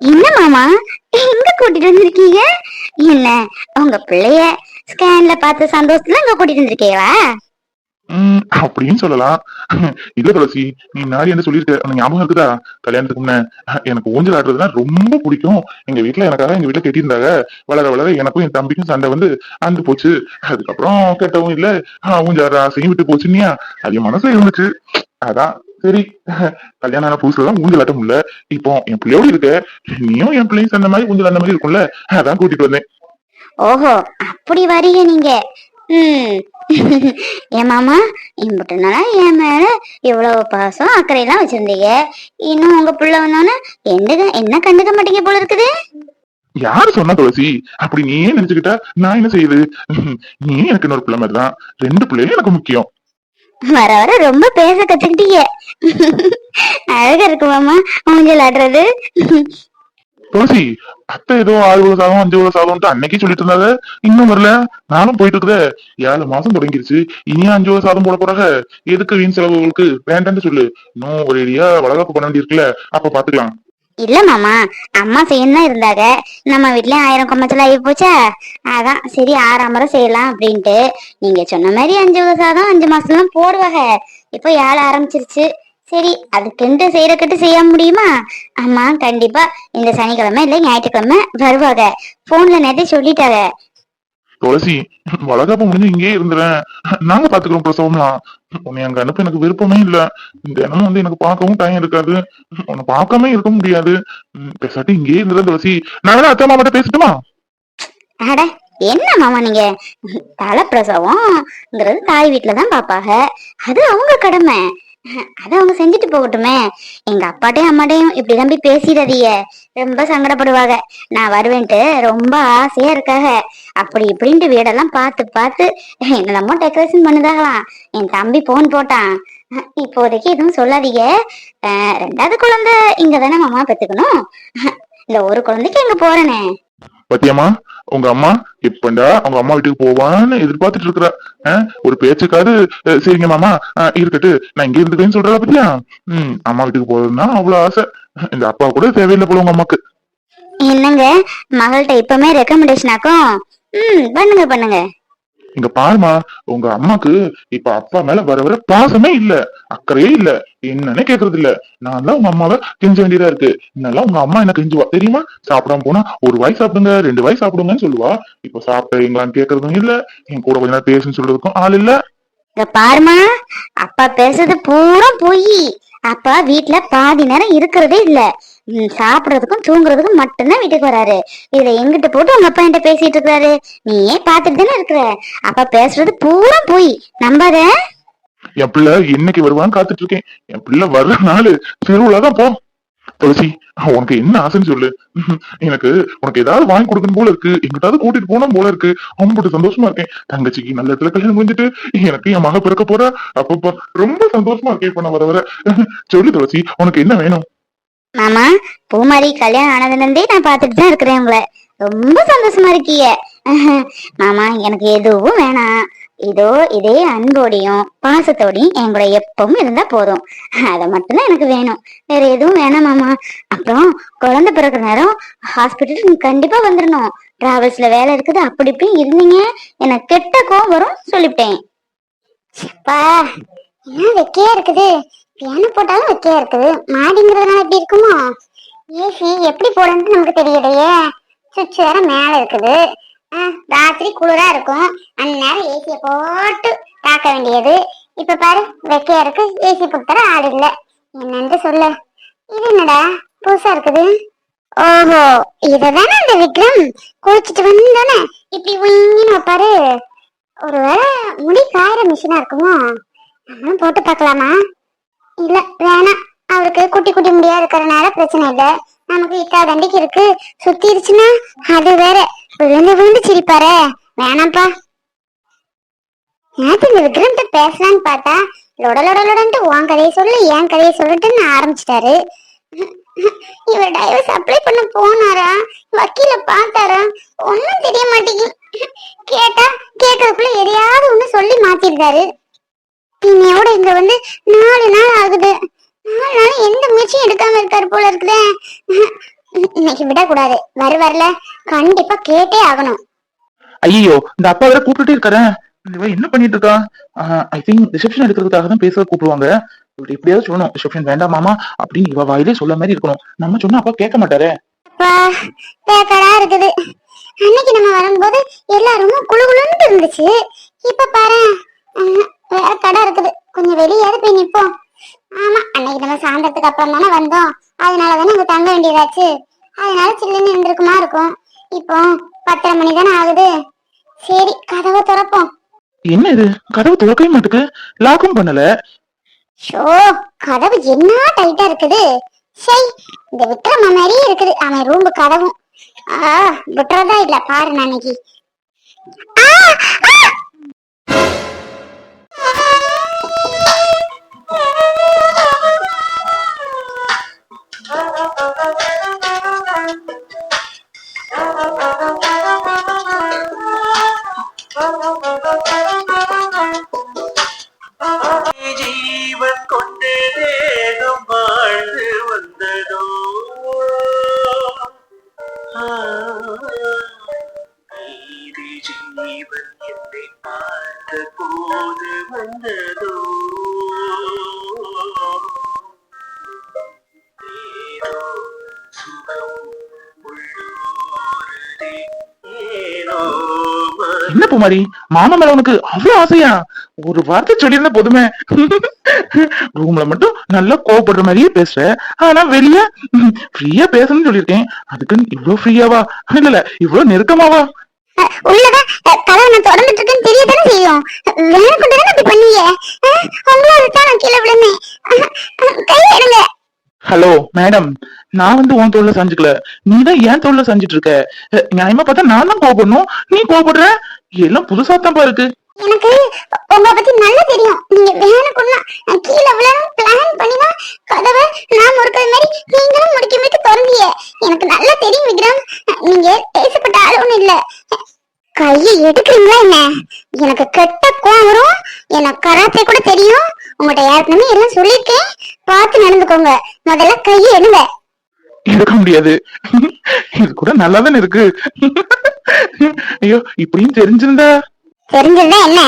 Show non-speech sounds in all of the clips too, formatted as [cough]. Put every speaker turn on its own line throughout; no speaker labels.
என்ன மாமா? எங்க கூட்டிட்டு வந்திருக்கீங்க? என்ன உங்க பிள்ளைய ஸ்கேன்ல பார்த்த சந்தோஷத்துல அங்க கூட்டிட்டு வந்திருக்கீங்களா
உம் அப்படின்னு சொல்லலாம். இல்ல துளசி நீ நாடி என்ன சொல்லியிருக்க? உனக்கு ஞாபகம் இருக்குதா? கல்யாணத்துக்கு முன்ன எனக்கு ஊஞ்சல் ஆடுறதுனா ரொம்ப பிடிக்கும். எங்க வீட்டுல எனக்காக எங்க வீட்டுல கட்டியிருந்தாங்க வளர வளர எனக்கும் என் தம்பிக்கும் சண்டை வந்து அந்து போச்சு. அதுக்கப்புறம் கெட்டவும் இல்ல. ஆஹ் ஊஞ்சல் ஆடுற ஆசையும் விட்டு போச்சுன்னியா? அது மனசு மனசுல இருந்துச்சு. அதான். சரி. கல்யாணம் ஆன புதுசுல தான் ஊஞ்சல் ஆட்ட முடியல இப்போ என் பிள்ளையோட இருக்க? நீயும் என் பிள்ளையும் சேர்ந்த மாதிரி ஊஞ்சல் அந்த மாதிரி இருக்கும்ல. அதான் கூட்டிட்டு வந்தேன்.
ஓஹோ அப்படி வரீங்க நீங்க. ஏன் மாமா இம்புட்டு நாளா என் மேல இவ்வளவு பாசம் அக்கறையெல்லாம் வச்சிருந்தீங்க. இன்னும் உங்க புள்ள வந்தோன்னே என்ன என்ன கண்டுக்க மாட்டீங்க போல இருக்குது?
யாரு சொன்னா துளசி? அப்படி நீயே நினைச்சுக்கிட்டா நான் என்ன செய்யுது நீ எனக்கு இன்னொரு பிள்ளை மாதிரி தான். ரெண்டு பிள்ளையும் எனக்கு முக்கியம்.
வர வர ரொம்ப பேச கத்துக்கிட்டீங்க. அழகா இருக்கு மாமா. ஊஞ்சல் ஆடுறது
துளசி அத்தை ஏதோ ஆறு உள்ள சாதம் அஞ்சு உள்ள சாதம்ட்டு அன்னைக்கே சொல்லிட்டு இருந்தாங்க. இன்னும் வரல. நானும் போயிட்டு இருக்குதே. ஏழு மாசம் தொடங்கிருச்சு. இனியும் அஞ்சு உள்ள சாதம் போட போறாங்க. எதுக்கு வீண் செலவுகளுக்கு? வேண்டாம்னு சொல்லு. இன்னும் ஒரு ஏரியா வளகாப்பு பண்ண வேண்டியிருக்குல்ல. அப்ப பாத்துக்கலாம்.
இல்ல மாமா. அம்மா செய்யணும் தான் இருந்தாங்க. நம்ம வீட்லயும் ஆயிரம் கொம்மச்சல் ஆகி போச்சா? அதான். சரி ஆறாம் முறை செய்யலாம் அப்படின்ட்டு. நீங்க சொன்ன மாதிரி அஞ்சு வருஷம் அஞ்சு மாசம்லாம் போடுவாங்க. இப்போ ஏழ ஆரம்பிச்சிருச்சு. சரி அதுக்குன்ட்டு செய்யறக்கிட்டு செய்ய முடியுமா? அம்மா கண்டிப்பா. இந்த சனிக்கிழமை இல்ல ஞாயிற்றுக்கிழமை வருவாங்க. போன்ல நேரத்தை சொல்லிட்டாங்க.
துளசி வளகாப்பு முடிஞ்சு இங்கேயே இருந்துறேன். நாங்க பாத்துக்கிறோம் பிரசவம்லாம். உன்னை அங்க அனுப்ப எனக்கு விருப்பமே இல்ல. தினமும் வந்து எனக்கு பார்க்கவும் டைம் இருக்காது. உன்னை பார்க்காம இருக்க முடியாது. பேசாட்டி இங்கேயே இருந்துறேன் துளசி. நான் அத்தை மாமாட்ட பேசட்டுமா?
அட என்ன மாமா நீங்க? தலைப்பிரசவம்ங்கிறது தாய் வீட்டுல தான் பாப்பாங்க. அது அவங்க கடமை. அதை அவங்க செஞ்சுட்டு போகட்டுமே. எங்க அப்பாட்டையும் அம்மாட்டையும் இப்படி நம்பி பேசிடாதீங்க. ரொம்ப சங்கடப்படுவாங்க நான் வருவேன்ட்டு ரொம்ப ஆசையா இருக்காக. அப்படி இப்படின்ட்டு வீடெல்லாம் பார்த்து பார்த்து என்னெல்லாமோ டெக்கரேஷன் பண்ணுதாகலாம். என் தம்பி போன் போட்டான். இப்போதைக்கு எதுவும் சொல்லாதீங்க. ரெண்டாவது குழந்தை இங்க தானே மாமா பெத்துக்கணும் இந்த ஒரு குழந்தைக்கு எங்க போறேனே?
பத்தியம்மா? உங்க அம்மா எப்பண்டா அவங்க அம்மா வீட்டுக்கு போவான்னு எதிர்பார்த்துட்டு இருக்கிற. அஹ், ஒரு பேச்சுக்காவது சரிங்க மாமா. இருக்கட்டு. நான் இங்க இருந்துக்கிறேன்னு சொல்றா பத்தியா? உம் அம்மா வீட்டுக்கு போறதுன்னா அவ்வளவு ஆசை. இந்த அப்பா கூட தேவையில்லை போல உங்க அம்மாக்கு.
என்னங்க? மகள்கிட்ட இப்பவுமே ரெக்கமெண்டேஷன் ஆக்கும். ம் பண்ணுங்க பண்ணுங்க.
இங்க பாருமா உங்க அம்மாக்கு இப்ப அப்பா மேல வர வர பாசமே இல்ல அக்கறையே இல்ல. என்னன்னே கேக்குறது இல்ல. நான் தான் உங்க அம்மாவை கெஞ்ச வேண்டியதா இருக்கு. என்னெல்லாம் உங்க அம்மா என்ன கெஞ்சுவா? தெரியுமா? சாப்பிடாம போனா ஒரு வாய் சாப்பிடுங்க ரெண்டு வாய் சாப்பிடுங்கன்னு சொல்லுவா. இப்ப சாப்பிட்டீங்களான்னு கேக்குறதும் இல்ல. என் கூட கொஞ்ச நேரம் பேசுன்னு சொல்றதுக்கும் ஆள் இல்ல.
இங்க பாருமா அப்பா பேசுறது பூரா பொய். அப்பா வீட்டுல பாதி நேரம் இருக்கிறதே இல்ல. சாப்பிடுறதுக்கும் தூங்குறதுக்கும் மட்டும்தான் வீட்டுக்கு வராரு. இதுல எங்கிட்ட போட்டு உங்க அப்பா என்கிட்ட பேசிட்டு இருக்காரு. ஏன் பாத்துட்டு தானே இருக்கிற. அப்பா பேசுறது பூரா போய். நம்பாத?
என் பிள்ளை என்னைக்கு வருவான்னு காத்துட்டு இருக்கேன் என் பிள்ளை வர்ற நாள் திருவிழாதான் போ. துளசி உனக்கு என்ன ஆசைன்னு சொல்லு. எனக்கு உனக்கு ஏதாவது வாங்கி கொடுக்கணும் போல இருக்கு. எங்கிட்டாவது கூட்டிட்டு போனோம் போல இருக்கு. அம்பட்டு சந்தோஷமா இருக்கேன். தங்கச்சிக்கு நல்ல இடத்துல கல்யாணம் முடிஞ்சிட்டு எனக்கு என் மக பிறக்க போறா. அப்பப்ப ரொம்ப சந்தோஷமா இருக்கேன் இப்ப நான் வர வர. சொல்லு துளசி உனக்கு என்ன வேணும்?
மாமா பூமாரி கல்யாணம் ஆனதுலேருந்தே நான் பார்த்துட்டு தான் இருக்கிறேன் உங்களை. ரொம்ப சந்தோஷமா இருக்கீங்க. [laughs] மாமா எனக்கு எதுவும் வேணாம். இதோ இதே அன்போடையும் பாசத்தோடையும் என் கூட எப்பவும் இருந்தா போதும். [laughs] அதை மட்டும்தான் எனக்கு வேணும். வேற எதுவும் வேணாம் மாமா. அப்புறம் குழந்தை பிறக்கிற நேரம் ஹாஸ்பிட்டல் நீங்க கண்டிப்பா வந்துடணும் டிராவல்ஸ்ல வேலை இருக்குது அப்படி இப்படி இருந்தீங்க. எனக்கு கெட்ட கோவம் வரும் சொல்லிவிட்டேன். பா என்ன வெக்கையா இருக்குது? பியானோ போட்டாலும் வெக்கையா இருக்குது. மாடிங்கிறதுனால எப்படி இருக்குமோ? ஏசி எப்படி போடணும்னு நமக்கு தெரியலையே சுவிட்ச் வேற மேல இருக்குது. ஆ, ராத்திரி குளிரா இருக்கும். அந்நேரம் ஏசியை போட்டு தாக்க வேண்டியது. இப்ப பாரு வெக்கையா இருக்கு. ஏசி போட்டு ஆள் இல்ல. என்னன்னு சொல்ல. இது என்னடா? புதுசா இருக்குது. ஓஹோ இததானே அந்த விக்ரம் குளிச்சுட்டு வந்தோன்னே இப்படி உயின்னு வைப்பாரு. ஒருவேளை முடி காயிற மிஷினா இருக்குமோ? நம்மளும் போட்டு பார்க்கலாமா? இல்ல வேணாம் அவருக்கு குட்டி குட்டி முடியா இருக்கிறனால பிரச்சனை இல்ல. நமக்கு இக்கா தண்டிக்கு இருக்கு. சுத்திருச்சுன்னா அது வேற. விழுந்து விழுந்து சிரிப்பாரு. வேணாம்ப்பா. நேற்று இந்த விக்ரம்கிட்ட பேசலான்னு பார்த்தா லொட லொட லொடன்ட்டு உன் கதையை சொல்லு என் கதையை சொல்லுட்டுன்னு ஆரம்பிச்சிட்டாரு. இவர் டைவர்ஸ் அப்ளை பண்ண போனாரா? வக்கீல பார்த்தாரா? ஒன்றும் தெரிய மாட்டேங்குது கேட்டா கேட்கறதுக்குள்ள எதையாவது ஒண்ணு சொல்லி மாத்திருந்தாரு. இன்னையோட இங்க வந்து நாலு நாள் ஆகுது. நாலு நாள் எந்த முயற்சியும் எடுக்காம இருக்காரு போல இருக்குதே.
இன்னைக்கு விடக்கூடாது. வரு வரல. கண்டிப்பா கேட்டே ஆகணும்.
ஐயோ இந்த அப்பா வேற கூப்பிட்டுட்டே இருக்காரு. இவ என்ன பண்ணிட்டு இருக்கா? ஐ திங்க் ரிசப்ஷன் எடுக்கிறதுக்காக தான் பேச கூப்பிடுவாங்க. இவரு எப்படியாவது சொல்லணும். ரிசப்ஷன் வேண்டாம் மாமா அப்படின்னு இவ வாயிலே சொல்ல மாதிரி இருக்கணும். நம்ம சொன்னா அப்பா கேட்க மாட்டாரே.
பேக்கரா இருக்குது. அன்னைக்கு நம்ம வரும்போது எல்லாருமே குளு குளுன்னு இருந்துச்சு. இப்ப பாரு வேற கடை இருக்குது. கொஞ்சம் வெளியாவது போய் நிப்போம் ஆமா அன்னைக்கு நம்ம சாயந்தரத்துக்கு அப்புறம் தானே வந்தோம். அதனால தானே அங்க தங்க வேண்டியதாச்சு. அதனால சில்லுன்னு இருந்திருக்குமா இருக்கும். இப்போ பத்தரை மணி தானே ஆகுது. சரி கதவை திறப்போம்.
என்ன இது? கதவு திறக்கவே மாட்டுக்கு. லாக்கும் பண்ணல.
ஷோ கதவு என்ன டைட்டா இருக்குது. சை இந்த விக்ரம மாதிரியே இருக்குது. அவன் ரூம் கதவும். ஆ விட்டுறதா இல்ல பாரு நான்
என்ன
பூமாரி? மாமா மேல உனக்கு அவ்வளவு ஆசையா? ஒரு வார்த்தை சொல்லியிருந்த போதுமே. ரூம்ல மட்டும் நல்லா கோவப்படுற மாதிரியே பேசுற. ஆனா வெளிய ஃப்ரீயா பேசணும்னு சொல்லியிருக்கேன். அதுக்குன்னு இவ்வளவு ஃப்ரீயாவா இல்ல இல்ல இவ்வளவு நெருக்கமாவா?
உள்ளதான் அஹ், கதவை நான் திறந்துட்டு இருக்கேன்னு தெரிய தானே செய்யும். வேணும் கொண்டு தானே அப்படி பண்ணீங்க அஹ், உங்களால தான் நான் கீழே விழுந்தேன். அஹ், அஹ், கையை எடுங்க.
ஹலோ மேடம் நான் வந்து உன் தோல்ல செஞ்சுக்கல. நீ தான் ஏன் தோல்ல செஞ்சுட்டு இருக்க. நியாயமா பார்த்தா நான் தான் கோவப்படணும். நீ கோவப்படுற? எல்லாம் புதுசா தான் இருக்கு.
எனக்கு உங்களை பத்தி நல்லா தெரியும். நீங்க வேணுக்குன்னா நான் கீழே விழணும் பிளான் பண்ணி தான் கதவை நான் முறுக்கிறது மாதிரி நீங்களும் முடிக்க முடிக்க திறந்தீங்க. எனக்கு நல்லா தெரியும் விக்ரம். நீங்க பேசப்பட்ட ஆள் ஒண்ணும் இல்ல. கையை எடுக்கிறீங்களா என்ன? எனக்கு கெட்ட கோவம் வரும். எனக்கு கராத்தே கூட தெரியும். உங்கள்ட்ட ஏற்கனவே எல்லாம் சொல்லியிருக்கேன். பார்த்து நடந்துக்கோங்க. முதல்ல கையை எடுங்க.
எடுக்க முடியாது. இது கூட நல்லா தானே இருக்கு. ஐயோ இப்படியும் தெரிஞ்சிருந்தா?
தெரிஞ்சதுதான் என்ன?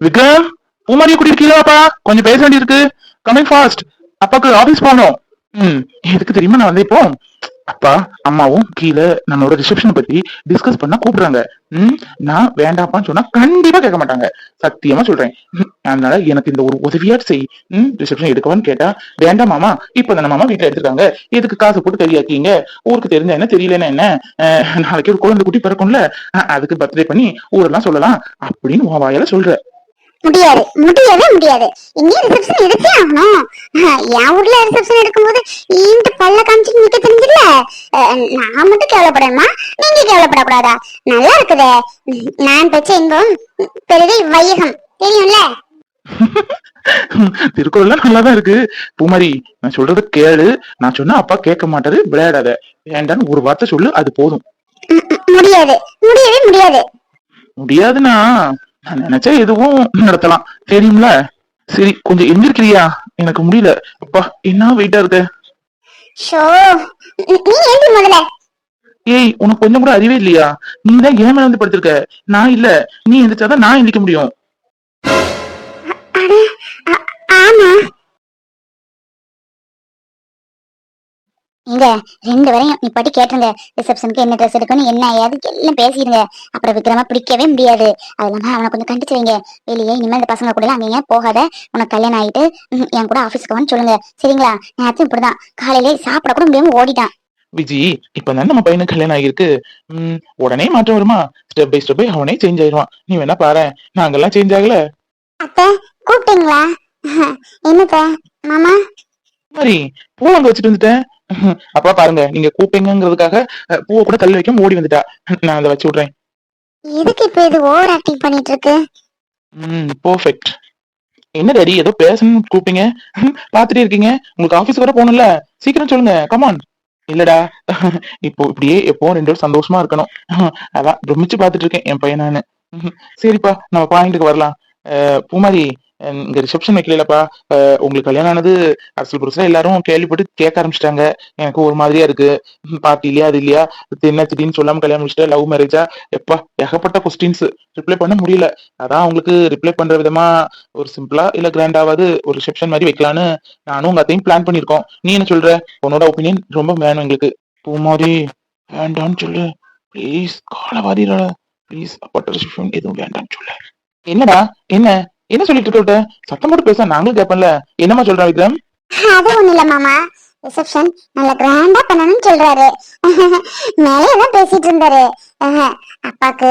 விக்ரம் பூமாரியை வாப்பா கொஞ்சம் பேச வேண்டியிருக்கு. கமிங் ஃபாஸ்ட் அப்பாக்கு ஆபீஸ் போகணும். ம் எதுக்கு தெரியுமா நான் வந்து இப்போ அப்பா அம்மாவும் கீழே நம்மளோட ரிசப்ஷன் பத்தி டிஸ்கஸ் பண்ண கூப்பிடுறாங்க. ம் நான் வேண்டாப்பான்னு சொன்னா கண்டிப்பா கேட்க மாட்டாங்க. சத்தியமா சொல்றேன். அதனால எனக்கு இந்த ஒரு உதவியா செய். ம் ரிசப்ஷன் எடுக்கவான்னு கேட்டா வேண்டாம் மாமா இப்ப தானே மாமா வீட்டுல எடுத்துருக்காங்க. எதுக்கு காசு போட்டு கறியாக்கீங்க ஊருக்கு தெரிஞ்ச என்ன தெரியலன்னா என்ன? நாளைக்கு ஒரு குழந்தை குட்டி பிறக்கும்ல. அதுக்கு பர்த்டே பண்ணி ஊரெல்லாம் சொல்லலாம். அப்படின்னு உன் வாயால சொல்ற.
முடியாது. முடியவே முடியாது. இங்கேயும் ரிசப்ஷன் எடுத்தே ஆகணும். என் ஊர்ல ரிசப்ஷன் எடுக்கும்போது இந்த பல்ல காமிச்சு நிக்க தெரிஞ்சில்ல? நான் மட்டும் கேவலப்படணுமா நீங்க கேவலப்படக்கூடாதா? நல்லா இருக்குதே. நான் பெற்ற இன்பம் பெரிதை வையகம். தெரியும்ல? [laughs]
திருக்குறள்லாம் நல்லாதான் இருக்கு. பூமாரி நான் சொல்றத கேளு. நான் சொன்னா அப்பா கேட்க மாட்டாரு. விளையாடாத. வேண்டான்னு ஒரு வார்த்தை சொல்லு அது போதும்.
முடியாது. முடியவே முடியாது.
முடியாதுன்னா நான் நினைச்சா எதுவும் நடத்தலாம். தெரியும்ல? சரி கொஞ்சம் எந்திருக்கிறியா எனக்கு முடியல. அப்பா என்ன வெயிட்டா இருக்க? ஏய் உனக்கு கொஞ்சம் கூட அறிவே இல்லையா? நீ தான் ஏன் மேல வந்து படுத்திருக்க. நான் இல்ல. நீ எந்திரிச்சாதான் நான் எந்திரிக்க முடியும்.
இங்க ரெண்டு வரையும் நீ பட்டி கேட்டுருங்க ரிசப்ஷனுக்கு என்ன ட்ரெஸ் எடுக்கணும் என்ன ஏது எல்லாம் பேசிடுங்க அப்புறம் விக்ரமா பிடிக்கவே முடியாது. அது இல்லாம அவனை கொஞ்சம் கண்டிச்சு வைங்க. வெளியே இனிமேல் இந்த பசங்க கூட அங்கேயே போகாத? உனக்கு கல்யாணம் ஆயிட்டு என் கூட ஆபீஸ்க்கு வான்னு சொல்லுங்க. சரிங்களா? நேரத்தையும் இப்படிதான். காலையிலே சாப்பிட கூட முடியாம ஓடிட்டான்.
விஜி இப்பதான் நம்ம பையனுக்கு கல்யாணம் ஆகிருக்கு உடனே மாற்றம் வருமா? ஸ்டெப் பை ஸ்டெப் பை அவனே சேஞ்ச் ஆயிடுவான் நீ வேணா பாரு நாங்கெல்லாம் சேஞ்ச் ஆகல.
அத்தை கூப்பிட்டீங்களா? [laughs] என்னத்த? மாமா?
மாதிரி பூ அங்க வச்சுட்டு வந்துட்டேன். அப்பா பாருங்க நீங்க கூப்பிட்டீங்கிறதுக்காக பூவை கூட தள்ளி வைக்க ஓடி வந்துட்டா. நான் அதை வச்சு விடுறேன்.
எதுக்கு இப்ப இது ஓவர் ஆக்டிங் பண்ணிட்டு இருக்கு
ம் பெர்ஃபெக்ட் என்ன டாடி ஏதோ பேசணும்னு கூப்பிட்டீங்க? பாத்துட்டே இருக்கீங்க. உங்களுக்கு ஆபீஸ் வர போகணும்ல. சீக்கிரம் சொல்லுங்க. கமான் இல்லடா. இப்போ இப்படியே எப்போ ரெண்டு பேரும் சந்தோஷமா இருக்கணும். அதான் பிரமிச்சு பாத்துட்டு இருக்கேன் என் பையனானு சரிப்பா நம்ம பாயிண்ட்டுக்கு வரலாம். பூமாரி இங்க ரிசப்ஷன் வைக்கலப்பா உங்களுக்கு கல்யாணம் ஆனது அரசியல் புதுசா எல்லாரும் கேள்விப்பட்டு கேட்க ஆரம்பிச்சிட்டாங்க. எனக்கு ஒரு மாதிரியா இருக்கு. பார்ட்டி இல்லையா அது இல்லையா? என்ன திடீர்னு சொல்லாம கல்யாணம் முடிச்சிட்டா லவ் மேரேஜா எப்பா ஏகப்பட்ட கொஸ்டின்ஸ் ரிப்ளை பண்ண முடியல. அதான் உங்களுக்கு ரிப்ளை பண்ற விதமா ஒரு சிம்பிளா இல்ல கிராண்டாவது ஒரு ரிசப்ஷன் மாதிரி வைக்கலான்னு நானும் உங்க அத்தையும் பிளான் பண்ணிருக்கோம் நீ என்ன சொல்ற? உன்னோட ஒப்பீனியன் ரொம்ப வேணும் எங்களுக்கு. பூமாரி வேண்டாம்னு சொல்லு. ப்ளீஸ் கால வாரிடா ப்ளீஸ் அப்பட்ட ரிசப்ஷன் எதுவும் வேண்டாம்னு சொல்லு. என்னடா? என்ன? என்ன சொல்லிட்டு இருக்க சத்தம் போட்டு பேச நாங்களும் கேட்போம்ல என்னம்மா சொல்றா விக்ரம்?
அது ஒண்ணு இல்ல மாமா. ரிசப்ஷன் நல்ல கிராண்டா பண்ணணும்னு சொல்றாரு. [laughs] மேலே தான் பேசிட்டு இருந்தாரு. அப்பாக்கு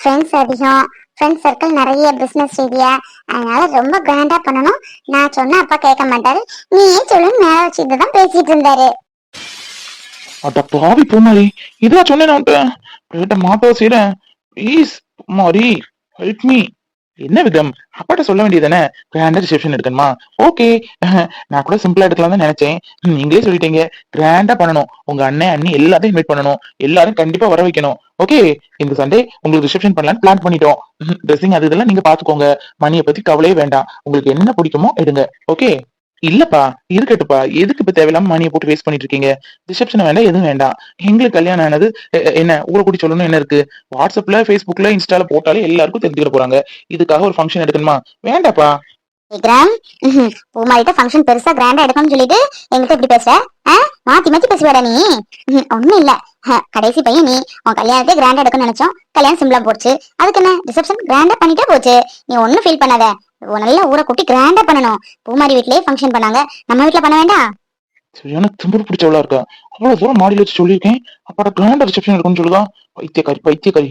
ஃப்ரெண்ட்ஸ் அதிகம். ஃப்ரெண்ட்ஸ் சர்க்கிள் நிறைய பிசினஸ் ரீதியா அதனால ரொம்ப கிராண்டா பண்ணணும். நான் சொன்னா அப்பா கேட்க மாட்டாரு. நீயே சொல்லுன்னு மேல வச்சுட்டு தான் பேசிட்டு இருந்தாரு.
அட பாவி பூமாரி. இதான் சொன்னேன் பேட்ட மாத்த செய்யறேன் ப்ளீஸ் பூமாரி ஹெல்ப் மீ என்ன விதம் அப்பாட்ட சொல்ல வேண்டியதானே கிராண்டா ரிசப்ஷன் எடுக்கணுமா ஓகே நான் கூட சிம்பிளா எடுக்கலாம் தான் நினைச்சேன். நீங்களே சொல்லிட்டீங்க. கிராண்டா பண்ணணும். உங்க அண்ணன் அண்ணி எல்லாத்தையும் இன்வைட் பண்ணணும். எல்லாரும் கண்டிப்பா வர வைக்கணும். ஓகே இந்த சண்டே உங்களுக்கு ரிசப்ஷன் பண்ணலாம்னு பிளான் பண்ணிட்டோம். ட்ரெஸ்ஸிங் அது இதெல்லாம் நீங்க பாத்துக்கோங்க. மணியை பத்தி கவலையே வேண்டாம். உங்களுக்கு என்ன பிடிக்குமோ எடுங்க. ஓகே இல்லப்பா இருக்கட்டுப்பா. எதுக்கு இப்ப தேவையில்லாம மணியை போட்டு வேஸ்ட் பண்ணிட்டு இருக்கீங்க ரிசப்ஷன் வேண்டாம் எதுவும் வேண்டாம் எங்களுக்கு கல்யாணம் ஆனது என்ன ஊரை கூட்டி சொல்லணும் என்ன இருக்கு? வாட்ஸ்அப்ல ஃபேஸ்புக்ல இன்ஸ்டால போட்டாலே எல்லாருக்கும் தெரிஞ்சுக்க போறாங்க. இதுக்காக ஒரு ஃபங்க்ஷன் எடுக்கணுமா? வேண்டாப்பா.
விக்ரம் பூமாரிட்ட ஃபங்க்ஷன் பெருசா கிராண்டா எடுக்கணும்னு சொல்லிட்டு எங்கிட்ட இப்படி பேசுற? மாத்தி மாத்தி பேசுவாடா நீ? ஒண்ணும் இல்ல. கடைசி பையன் நீ. உன் கல்யாணத்தை கிராண்டா எடுக்கணும்னு நினைச்சோம். கல்யாணம் சிம்பிளா போச்சு. அதுக்கு என்ன? ரிசப்ஷன் கிராண்டா பண்ணிட்டே போச்சு. நீ ஒண்ணு ஃபீல் பண்ணாத. நல்லா ஊரை கூட்டி கிராண்டா பண்ணணும். பூமாரி வீட்லயே ஃபங்க்ஷன் பண்ணாங்க. நம்ம வீட்ல பண்ண வேண்டாம்?
சரியான திமிரு பிடிச்சவளா இருக்கா? அவ்வளவு தூரம் மாடியில் வச்சு சொல்லியிருக்கேன். அப்பாட கிராண்ட் ரிசப்ஷன் இருக்குன்னு சொல்லுதா? பைத்தியக்காரி பைத்தியக்காரி.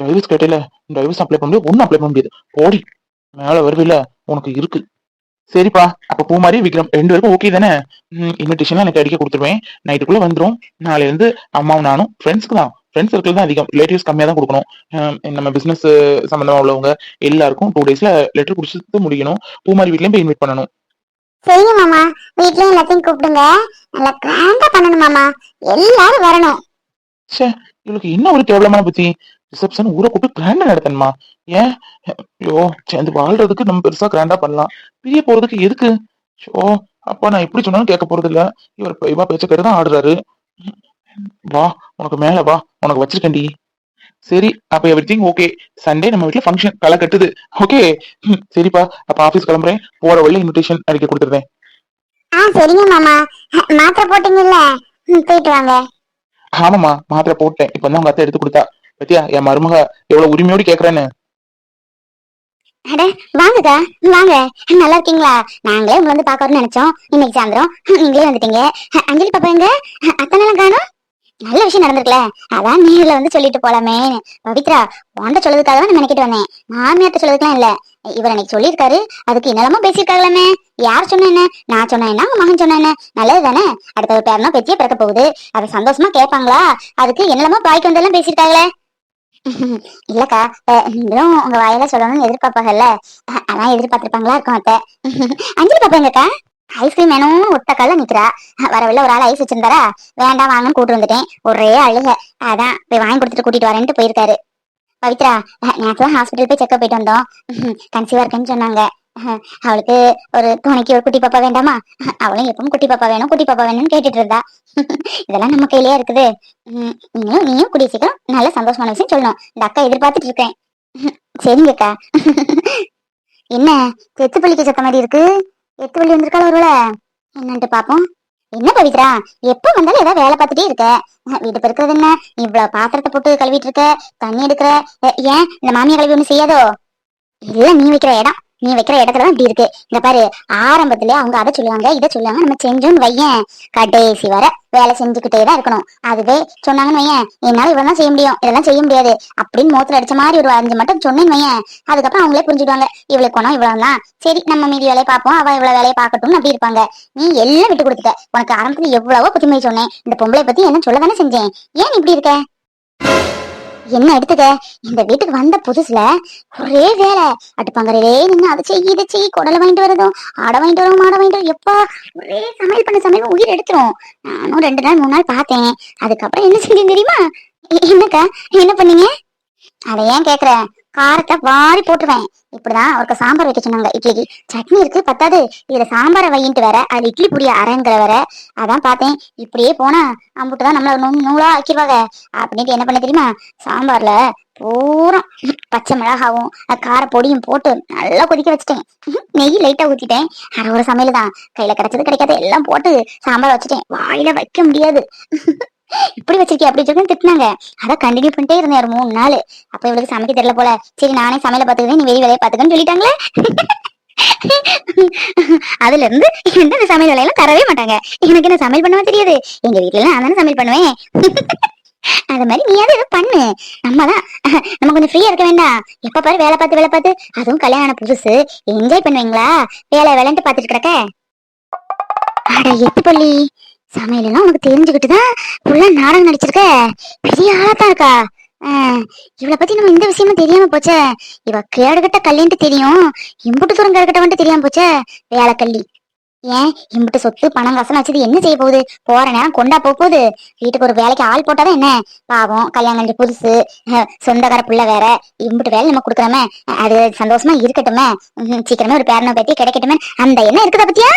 டைவர்ஸ் கேட்டையில டைவர்ஸ் அப்ளை பண்ண முடியாது அப்ளை பண்ண முடியாது. போடி மேல வருவில்ல உனக்கு இருக்கு. சரிப்பா அப்ப பூமாரி விக்ரம் ரெண்டு பேருக்கும் ஓகே தானே? இன்விடேஷன் எனக்கு அடிக்க கொடுத்துருவேன். நைட்டுக்குள்ள வந்துடும் நாளையிலேருந்து அம்மாவும் நானும் ஃப்ரெண்ட்ஸ்க்கு தான். ஃப்ரெண்ட்ஸ் சர்க்கிள் தான் அதிகம். ரிலேட்டிவ்ஸ் கம்மியா தான் கொடுக்கணும் நம்ம பிசினஸ் சம்பந்தமா உள்ளவங்க எல்லாருக்கும் டூ டேஸ்ல லெட்டர் குடிச்சிட்டு முடிக்கணும். பூமாரி வீட்லயும் போய் இன்வைட் பண்ணணும்.
சரிங்க மாமா. வீட்லயும் எல்லாத்தையும் கூப்பிடுங்க. நல்லா கிராண்டா பண்ணணும் மாமா. எல்லாரும் வரணும்.
ச்சே இவளுக்கு என்ன ஒரு கேவலமான புத்தி? ரிசப்ஷன் ஊரை கூப்பிட்டு கிராண்டா நடத்தணுமா? ஏன்? ஐயோ சேர்ந்து வாழ்றதுக்கு நம்ம பெருசா கிராண்டா பண்ணலாம். பிரிய போறதுக்கு எதுக்கு? ஷோ அப்பா நான் எப்படி சொன்னாலும் கேட்க போறது இல்ல இவர் இவா பேச்ச கேட்டு தான் ஆடுறாரு. வா உனக்கு மேல வா உனக்கு வச்சிருக்கேன்டி. சரி அப்ப எவ்ரி திங் ஓகே சண்டே நம்ம வீட்ல ஃபங்க்ஷன் களை கட்டுது. ஓகே சரிப்பா. அப்ப ஆபீஸ் கிளம்புறேன். போற வழியில இன்விடேஷன் அடிக்க கொடுத்துருந்தேன்
ஆ சரிங்க மாமா. மாத்திரை போட்டீங்கல்ல? போயிட்டு வாங்க.
ஆமாமா மாத்திரை போட்டேன். இப்ப தான் உங்க அத்தை எடுத்து கொடுத்தா. பத்தியா என் மருமக எவ்வளவு உரிமையோடு கேக்குறேன்னு.
அட வாங்கக்கா. வாங்க. நல்லா இருக்கீங்களா? நாங்களே உங்களை வந்து பார்க்க வரணும்னு நினைச்சோம். இன்னைக்கு சாயந்தரம். நீங்களே வந்துட்டீங்க. அஞ்சலி பாப்பா எங்க? அத்தனை காணும்? நல்ல விஷயம் நடந்திருக்குல அதான் நேர்ல வந்து சொல்லிட்டு போலாமே. பவித்ரா உன்ட சொல்லதுக்காக தான் நான் நினைக்கிட்டு வந்தேன். மாமியார்ட்ட சொல்லதுக்கெல்லாம் இல்ல. இவர் அன்னைக்கு சொல்லியிருக்காரு. அதுக்கு என்னெல்லாமோ பேசியிருக்காங்களாமே யார் சொன்ன என்ன? நான் சொன்ன என்ன? உங்க மகன் சொன்ன என்ன? நல்லது தானே? அடுத்த பேரனா பேச்சியே பிறக்க போகுது. அதை சந்தோஷமா கேட்பாங்களா? அதுக்கு என்னெல்லாமோ பாய்க்கு வந்தெல்லாம் பேசியிருக்காங்களே. [laughs] இல்லக்கா நீங்களும் உங்க வாயில சொல்லணும்னு எதிர்பார்ப்பாங்கல்ல. அதான் எதிர்பார்த்திருப்பாங்களா இருக்கும் அத்தை [laughs] அஞ்சலி பாப்பா எங்கக்கா? ஐஸ்கிரீம் வேணும்னு ஒத்த கால நிக்கிறா. வரவில்ல ஒரு ஆள் ஐஸ் வச்சிருந்தாரா? வேண்டாம் வாங்கன்னு கூட்டு வந்துட்டேன். ஒரே அழுக. அதான் போய் வாங்கி கொடுத்துட்டு கூட்டிட்டு வரேன்ட்டு போயிருக்காரு. பவித்ரா நேற்று தான் ஹாஸ்பிட்டல் போய் செக்அப் போயிட்டு வந்தோம். கன்சீவா இருக்கேன்னு சொன்னாங்க. அவளுக்கு ஒரு துணைக்கு ஒரு குட்டி பாப்பா வேண்டாமா? அவளும் எப்பவும் குட்டி பாப்பா வேணும் குட்டி பாப்பா வேணும்னு கேட்டுட்டு இருந்தா. இதெல்லாம் நம்ம கையிலேயே இருக்குது. உம், நீயும் நீயும் கூடிய சீக்கிரம் நல்ல சந்தோஷமான விஷயம் சொல்லணும். இந்த அக்கா எதிர்பார்த்துட்டு இருக்கேன். சரிங்கக்கா என்ன செத்து பள்ளிக்கு சத்த மாதிரி இருக்கு? எத்து வழி வந்திருக்காள் ஒருவேளை என்னன்ட்டு பாப்போம். என்ன பவித்ரா எப்ப வந்தாலும் ஏதாவது வேலை பார்த்துட்டே இருக்க. வீடு வீட்டு பெருக்கிறது என்ன? இவ்வளவு பாத்திரத்தை போட்டு கழுவிட்டு இருக்க? தண்ணி எடுக்கிற? ஏன்? இந்த மாமியை கழுவி ஒண்ணு செய்யாதோ? இல்ல நீ வைக்கிற இடம். நீ வைக்கிற இடத்துல தான் இப்படி இருக்கு. இந்த பாரு ஆரம்பத்துல அவங்க அதை சொல்லுவாங்க இதை சொல்லுவாங்க. நம்ம செஞ்சோம்னு வையன். கடைசி வர வேலை செஞ்சுக்கிட்டே தான் இருக்கணும். அதுவே சொன்னாங்கன்னு வையேன் என்னால இவ்வளவு செய்ய முடியும். இதெல்லாம் செய்ய முடியாது. அப்படின்னு மோத்துல அடிச்ச மாதிரி ஒரு அஞ்சு மட்டும் சொன்னேன்னு வையேன். அதுக்கப்புறம் அவங்களே புரிஞ்சுடுவாங்க இவ்வளவு குணம் இவ்வளவுதான். சரி நம்ம மீதி வேலையை பார்ப்போம். அவ இவ்வளவு வேலையை பார்க்கட்டும்னு அப்படி இருப்பாங்க. நீ எல்லாம் விட்டு கொடுத்துட்ட. உனக்கு ஆரம்பத்துல எவ்வளவோ புத்திமை சொன்னேன். இந்த பொம்பளை பத்தி என்ன சொல்ல தானே செஞ்சேன். ஏன் இப்படி இருக்க? என்ன எடுத்துக்க? இந்த வீட்டுக்கு வந்த புதுசுல ஒரே வேலை. அடுப்பாங்கரையிலே நின்று அதை செய் இதை செய் குடலை வாங்கிட்டு வரதும் ஆடை வாங்கிட்டு வரும் மாடை வாங்கிட்டு வரும் எப்பா? ஒரே சமையல் பண்ண சமையல் உயிர் எடுத்துரும். நானும் ரெண்டு நாள் மூணு நாள் பார்த்தேன். அதுக்கப்புறம் என்ன செஞ்சேன் தெரியுமா? என்னக்கா? என்ன பண்ணீங்க? அதை ஏன் கேக்குற? காரத்தை வாரி போட்டுருவேன். இப்படிதான் அவருக்கு சாம்பார் வைக்க சொன்னாங்க. இட்லிக்கு. சட்னி இருக்கு பத்தாது. இதுல சாம்பாரை வையின்ட்டு வேற அது இட்லி புடிய அரைங்கிற வேற. அதான் பார்த்தேன். இப்படியே போனா அம்புட்டு தான் நம்மள நூ- நூலா ஆக்கிடுவாங்க அப்படின்ட்டு என்ன பண்ண தெரியுமா? சாம்பார்ல பூரா பச்சை மிளகாவும் கார பொடியும் போட்டு நல்லா கொதிக்க வச்சுட்டேன். நெய் லைட்டா ஊத்திட்டேன். அரை ஒரு சமையல் தான் கையில கிடைச்சது கிடைக்காது. எல்லாம் போட்டு சாம்பார் வச்சுட்டேன். வாயில வைக்க முடியாது. இப்படி வச்சிருக்கே அப்படி வச்சிருக்கேன் திட்டினாங்க. அதான் கண்டினியூ பண்ணிட்டே இருந்தேன் ஒரு மூணு நாள். அப்ப இவளுக்கு சமைக்க தெரியல போல. சரி நானே சமையல பாத்துக்கிறேன் நீ வெளி வேலையை பாத்துக்கன்னு சொல்லிட்டாங்களே. அதுல இருந்து எந்த இந்த சமையல் வேலையெல்லாம் தரவே மாட்டாங்க. எனக்கு என்ன சமையல் பண்ணவா தெரியாது. எங்க வீட்டுல நான் தானே சமையல் பண்ணுவேன். அது மாதிரி நீயாவது ஏதோ பண்ணு. நம்ம தான். நம்ம கொஞ்சம் ஃப்ரீயா இருக்க வேண்டாம். எப்ப பாரு வேலை பார்த்து வேலை பார்த்து. அதுவும் கல்யாணம் புதுசு. என்ஜாய் பண்ணுவீங்களா? வேலை வேலைன்ட்டு பாத்துட்டு கிடக்க? அட எத்து பள்ளி. சமையல் எல்லாம் உனக்கு தெரிஞ்சுக்கிட்டு தான் ஃபுல்லா நாடகம் நடிச்சிருக்க. பெரிய ஆளாத்தான் இருக்கா? இவளை பத்தி நம்ம இந்த விஷயமும் தெரியாம போச்சே. இவ கேடுகட்ட கல்லின்ட்டு தெரியும். இம்புட்டு தூரம் கேடுகட்ட வந்துட்டு தெரியாம போச்சே. வேலை கள்ளி ஏன்? இம்புட்டு சொத்து பணம் காசுலாம் வச்சது என்ன செய்ய போகுது? போற நேரம் கொண்டா போக போகுது. வீட்டுக்கு ஒரு வேலைக்கு ஆள் போட்டாதான் என்ன? பாவம் கல்யாணம் கஞ்சி புதுசு. சொந்தக்கார புள்ள வேற. இம்புட்டு வேலை நம்ம கொடுக்குறோமே. அது சந்தோஷமா இருக்கட்டுமே. சீக்கிரமே ஒரு பேரனை பத்தி கிடைக்கட்டுமே. அந்த என்ன இருக்குதா பத்தியா?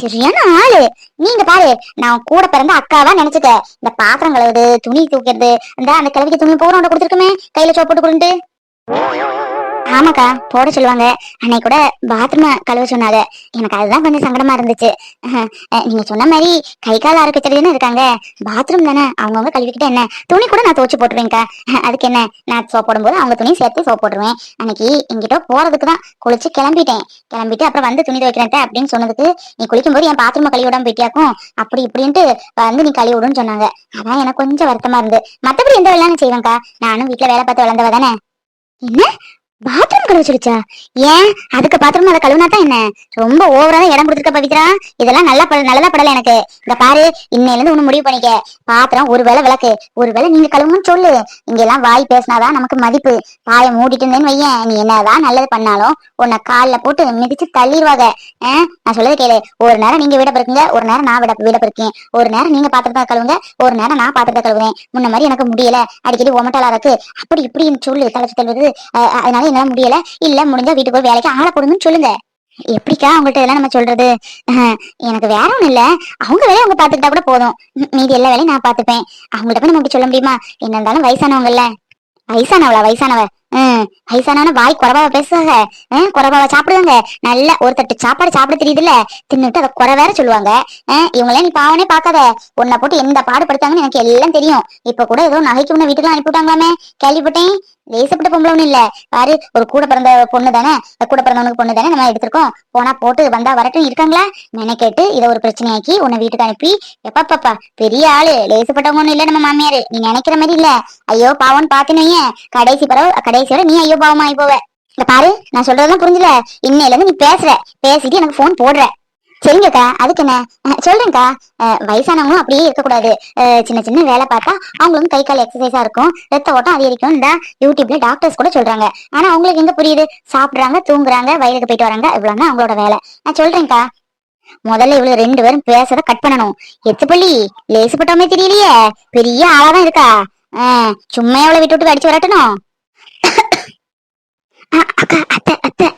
சரியான ஆளு. நீங்க பாரு நான் கூட பிறந்த அக்காவா நினைச்சிட்டேன். இந்த பாத்திரம் கழுவுது துணி தூக்கிறது இந்த அந்த கிழவிக்கு துணி போறோம் கொடுத்துருக்குமே கையில சோப்பு போட்டு கொடுன்ட்டு. ஆமாக்கா போட சொல்லுவாங்க. அன்னைக்கு கூட பாத்ரூம் கழுவ சொன்னாங்க. எனக்கு அதுதான் கொஞ்சம் சங்கடமா இருந்துச்சு. நீங்க சொன்ன மாதிரி கை கால் அறுக்க இருக்காங்க. பாத்ரூம் தானே அவங்கவுங்க கழுவிக்கிட்டு என்ன? துணி கூட நான் துவச்சு போட்டுருவேன்க்கா. அதுக்கு என்ன? நான் சோப் போடும்போது அவங்க துணி சேர்த்து சோப் போட்டுருவேன். அன்னைக்கு எங்கிட்ட போறதுக்கு தான் குளிச்சு கிளம்பிட்டேன். கிளம்பிட்டு அப்புறம் வந்து துணி துவைக்கிறேன் அப்படின்னு சொன்னதுக்கு நீ குளிக்கும் போது என் பாத்ரூம் கழுவி விடாம போயிட்டியாக்கும்? அப்படி இப்படின்ட்டு வந்து நீ கழுவி விடுன்னு சொன்னாங்க. அதான் எனக்கு கொஞ்சம் வருத்தமா இருந்து. மத்தபடி எந்த வேலை செய்வேன்க்கா. நானும் வீட்டுல வேலை பார்த்து வளர்ந்தவ தானே. என்ன? பாத்ரூம் கழுவ சொல்லிச்சா ஏன்? அதுக்கு பாத்ரூம் அதை கழுவுனா தான் என்ன? ரொம்ப ஓவரா இடம் கொடுத்துருக்க பவித்ரா. இதெல்லாம் நல்லா பட நல்லதா படல எனக்கு. இந்த பாரு இன்னையில இருந்து ஒண்ணு முடிவு பண்ணிக்க. பாத்திரம் ஒரு வேளை விளக்கு. ஒரு நீங்க கழுவுன்னு சொல்லு. இங்க எல்லாம் வாய் பேசினாதான் நமக்கு மதிப்பு. வாயை மூடிட்டு இருந்தேன்னு வையேன். நீ என்னதான் நல்லது பண்ணாலும் உன்னை கால்ல போட்டு மிதிச்சு தள்ளிடுவாங்க ஆஹ் நான் சொல்லது கேளு. ஒரு நேரம் நீங்க விட பிறக்குங்க ஒரு நேரம் நான் விட விட பிறக்கேன் ஒரு நேரம் நீங்க பாத்திரத்தை கழுவுங்க. ஒரு நேரம் நான் பாத்திரத்தை கழுவுவேன் முன்ன மாதிரி எனக்கு முடியல. அடிக்கடி ஒமட்டலா இருக்கு அப்படி இப்படின்னு சொல்லு. தலைச்சு தள்ளுவது. அதனால அதனால முடியல. இல்ல முடிஞ்சா வீட்டுக்கு போய் வேலைக்கு ஆளை கொடுங்கன்னு சொல்லுங்க. எப்படிக்கா அவங்கள்ட்ட இதெல்லாம் நம்ம சொல்றது? எனக்கு வேற ஒண்ணும் இல்ல. அவங்க வேலையை அவங்க பாத்துக்கிட்டா கூட போதும். மீதி எல்லா வேலையும் நான் பாத்துப்பேன் அவங்கள்ட்ட போய் நம்ம அப்படி சொல்ல முடியுமா? என்ன இருந்தாலும் வயசானவங்கல்ல. வயசானவளா வயசானவ. வயசானான வாய் குறவாவை பேசுவாங்க. குறவாவை சாப்பிடுவாங்க. நல்ல ஒரு தட்டு சாப்பாடு சாப்பிட தெரியுதுல்ல? தின்னுட்டு அதை குறை வேற சொல்லுவாங்க. இவங்களே நீ பாவனே பார்க்காத. உன்னை போட்டு எந்த பாடுபடுத்தாங்கன்னு எனக்கு எல்லாம் தெரியும். இப்ப கூட ஏதோ நகைக்கு உன்ன வீட்டுக்கு அனுப்பிவிட்டாங்களாமே கேள்விப்பட்டேன். லேசப்பட்ட பொம்பளை ஒண்ணும் இல்ல. பாரு ஒரு கூட பிறந்த பொண்ணு தானே? கூட பிறந்தவனுக்கு பொண்ணு தானே நம்ம எடுத்திருக்கோம். போனா போட்டு வந்தா வரட்டும் இருக்காங்களா? மெனக்கேட்டு இதை ஒரு பிரச்சனையாக்கி உன்னை வீட்டுக்கு அனுப்பி எப்பப்பாப்பா. பெரிய ஆளு. லேசப்பட்டவங்க ஒண்ணும் இல்ல நம்ம மாமியாரு. நீ நினைக்கிற மாதிரி இல்ல. ஐயோ பாவம்னு பாத்துனீங்க வையேன். கடைசி பரவ கடைசி வரை நீ ஐயோ பாவமா ஆகி போவ. இங்க பாரு நான் சொல்றதெல்லாம் புரிஞ்சுல. இன்னையில இருந்து நீ பேசுற. பேசிட்டு எனக்கு போன் போடுற. சரிங்கக்கா அதுக்கு என்ன? சொல்றேன்க்கா அஹ், வயசானவங்களும் அப்படியே இருக்கக்கூடாது. அஹ், சின்ன சின்ன வேலை பார்த்தா அவங்களுக்கும் கை கால் எக்ஸசைஸா இருக்கும். ரத்த ஓட்டம் அதிகரிக்கும். இந்த யூடியூப்ல டாக்டர்ஸ் கூட சொல்றாங்க. ஆனா அவங்களுக்கு எங்க புரியுது? சாப்பிடுறாங்க தூங்குறாங்க வயலுக்கு போயிட்டு வராங்க. இவ்வளவுதான் அவங்களோட வேலை. நான் சொல்றேன்க்கா முதல்ல இவ்வளவு ரெண்டு பேரும் பேசுறத கட் பண்ணணும். எத்துப்பள்ளி லேசுப்பட்டோமே தெரியலையே? பெரிய ஆளாதான் இருக்கா? ஆஹ் சும்மா எவ்வளவு விட்டு விட்டு அடிச்சு வரட்டணும்? あ、あた、あた、あた。